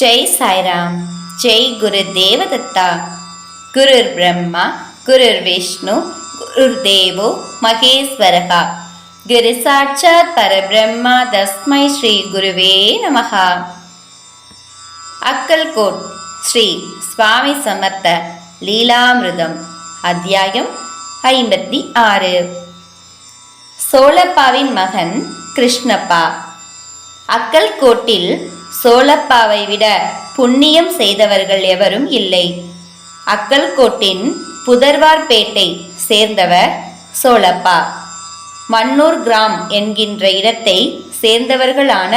ஜெய் சாய்ராம் ஜெய் குரு தேவதத்தா. குருர் பிரம்மா குருர் விஷ்ணு குருர் தேவோ மகேஸ்வரகா. குரு சாட்சாத் பரபிரம்மா தஸ்மை ஸ்ரீ குருவே நமகா அக்கல்கோட் ஸ்ரீ சுவாமி சமர்த்த லீலாமிருதம் அத்தியாயம் ஐம்பத்தி ஆறு. சோழப்பாவின் மகன் கிருஷ்ணப்பா. அக்கல்கோட்டில் சோழப்பாவை விட புண்ணியம் செய்தவர்கள் எவரும் இல்லை. அக்கல்கோட்டின் புதர்வார்பேட்டை சேர்ந்தவர் சோழப்பா. மன்னூர் கிராம் என்கின்ற இடத்தை சேர்ந்தவர்களான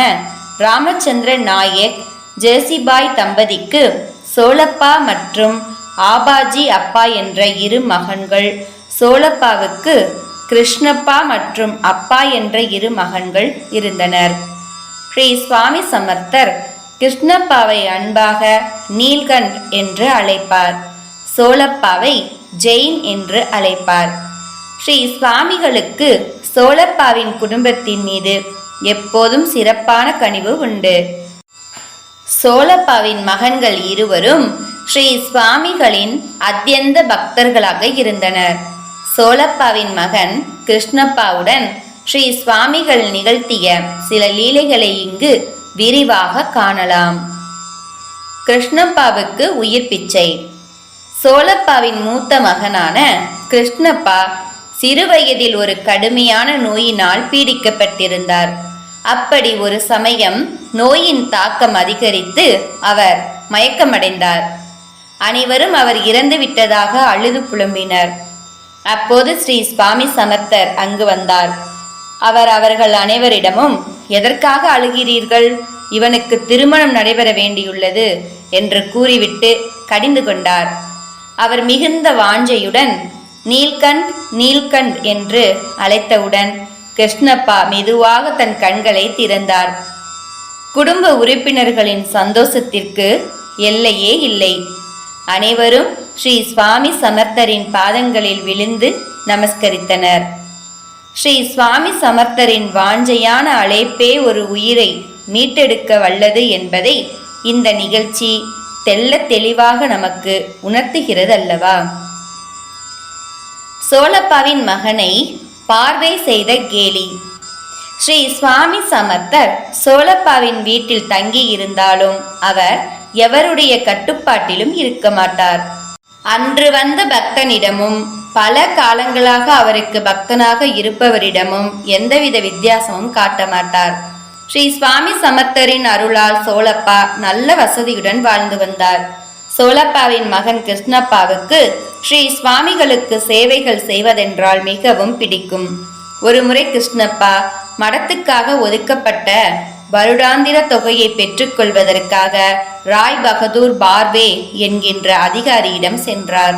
ராமச்சந்திர நாயக் ஜெர்சிபாய் தம்பதிக்கு சோழப்பா மற்றும் ஆபாஜி அப்பா என்ற இரு மகன்கள் சோழப்பாவுக்கு கிருஷ்ணப்பா மற்றும் அப்பா என்ற இரு மகன்கள் இருந்தனர். ஸ்ரீ சுவாமி சமர்த்தர் கிருஷ்ணப்பாவை அன்பாக நீல்கண்ட் என்று அழைப்பார். சோழப்பாவை ஜெயின் என்று அழைப்பார். ஸ்ரீ சுவாமிகளுக்கு சோழப்பாவின் குடும்பத்தின் மீது எப்போதும் சிறப்பான கனிவு உண்டு. சோழப்பாவின் மகன்கள் இருவரும் ஸ்ரீ சுவாமிகளின் அத்தியந்த பக்தர்களாக இருந்தனர். சோழப்பாவின் மகன் கிருஷ்ணப்பாவுடன் ஸ்ரீ சுவாமிகள் நிகழ்த்திய சில லீலைகளை இங்கு விரிவாக காணலாம். கிருஷ்ணப்பாவுக்கு உயிர் பிச்சை. சோழப்பாவின் மூத்த மகனான கிருஷ்ணப்பா சிறுவயதில் ஒரு கடுமையான நோயினால் பீடிக்கப்பட்டிருந்தார். அப்படி ஒரு சமயம் நோயின் தாக்கம் அதிகரித்து அவர் மயக்கமடைந்தார். அனைவரும் அவர் இறந்து விட்டதாக அழுது புலம்பினர். அப்போது ஸ்ரீ சுவாமி சமர்த்தர் அங்கு வந்தார். அவர் அவர்கள் அனைவரிடமும் எதற்காக அழுகிறீர்கள்? இவனுக்கு திருமணம் நடைபெற வேண்டியுள்ளது என்று கூறிவிட்டு கடிந்து கொண்டார். அவர் மிகுந்த வாஞ்சையுடன் நீல்கண்ட் நீல்கண்ட் என்று அழைத்தவுடன் கிருஷ்ணப்பா மெதுவாக தன் கண்களை திறந்தார். குடும்ப உறுப்பினர்களின் சந்தோஷத்திற்கு எல்லையே இல்லை. அனைவரும் ஸ்ரீ சுவாமி சமர்த்தரின் பாதங்களில் விழுந்து நமஸ்கரித்தனர். ஸ்ரீ சுவாமி சமர்த்தரின் வாஞ்சையான அழைப்பே ஒரு உயிரை மீட்டெடுக்க வல்லது என்பதை இந்த நிகழ்ச்சி தெல்ல தெளிவாக நமக்கு உணர்த்துகிறது அல்லவா சோழப்பாவின் மகனை பார்வை செய்த கேலி. ஸ்ரீ சுவாமி சமர்த்தர் சோழப்பாவின் வீட்டில் தங்கி இருந்தாலும் அவர் எவருடைய கட்டுப்பாட்டிலும் இருக்க மாட்டார். அன்று வந்த பக்தனிடமும் பல காலங்களாக அவருக்கு பக்தனாக இருப்பவரிடமும் எந்தவித வித்தியாசமும் காட்ட மாட்டார். ஸ்ரீ சுவாமி சமர்த்தரின் அருளால் சோழப்பா நல்ல வசதியுடன் வாழ்ந்து வந்தார். சோழப்பாவின் மகன் கிருஷ்ணப்பாவுக்கு ஸ்ரீ சுவாமிகளுக்கு சேவைகள் செய்வதென்றால் மிகவும் பிடிக்கும். ஒருமுறை கிருஷ்ணப்பா மடத்துக்காக ஒதுக்கப்பட்ட வருடாந்திர தொகையை பெற்றுக்கொள்வதற்காக ராய் பகதூர் பார்வே என்கின்ற அதிகாரியிடம் சென்றார்.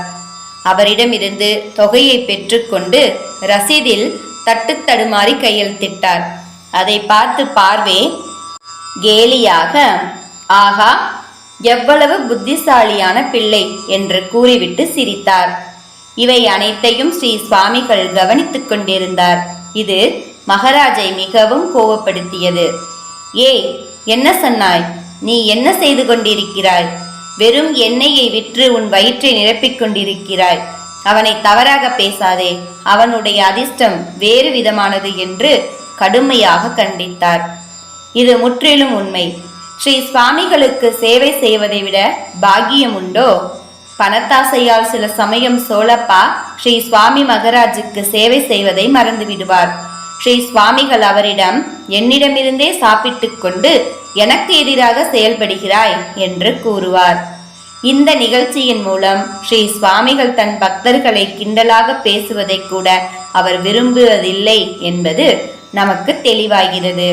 அவரிடமிருந்து தொகையை பெற்றுக்கொண்டு ரசீதில் தட்டு தடுமாறி கையெழுத்திட்டார். அதை பார்த்து பார்வே கேலியாக ஆகா எவ்வளவு புத்திசாலியான பிள்ளை என்று கூறிவிட்டு சிரித்தார். இவை அனைத்தையும் ஸ்ரீ சுவாமிகள் கவனித்துக் கொண்டிருந்தார். இது மகாராஜை மிகவும் கோவப்படுத்தியது. ஏய் என்ன சொன்னாய்? நீ என்ன செய்து கொண்டிருக்கிறாய்? வெறும் எண்ணெயை விற்று உன் வயிற்றை நிரப்பிக் கொண்டிருக்கிறாய். அவனை தவறாக பேசாதே. அவனுடைய அதிர்ஷ்டம் வேறு விதமானது என்று கடுமையாக கண்டித்தார். இது முற்றிலும் உண்மை. ஸ்ரீ சுவாமிகளுக்கு சேவை செய்வதை விட பாக்கியம் உண்டோ? பணத்தாசையால் சில சமயம் சோழப்பா ஸ்ரீ சுவாமி மகராஜுக்கு சேவை செய்வதை மறந்து விடுவார் ஸ்ரீ சுவாமிகள் அவரிடம் என்னிடமிருந்தே சாப்பிட்டு கொண்டு எனக்கு எதிராக செயல்படுகிறாய் என்று கூறுவார். இந்த நிகழ்ச்சியின் மூலம் ஸ்ரீ சுவாமிகள் தன் பக்தர்களை கிண்டலாக பேசுவதை கூட அவர் விரும்புவதில்லை என்பது நமக்கு தெளிவாகிறது.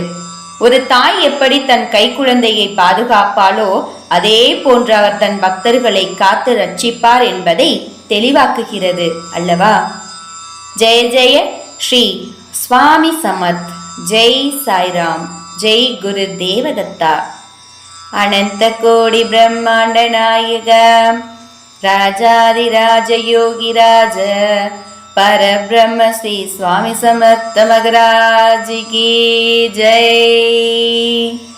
ஒரு தாய் எப்படி தன் கைக்குழந்தையை பாதுகாப்பாளோ அதே போன்று அவர் தன் பக்தர்களை காத்து ரட்சிப்பார் என்பதை தெளிவாக்குகிறது அல்லவா? ஜெய ஜெய ஸ்ரீ स्वामि समत् जै साम् जै गुरुदेवदत्ता अनन्तकोडिब्रह्माण्डनायक राजारिराजयोगिराज परब्रह्म श्री स्वामि समर्थमी जय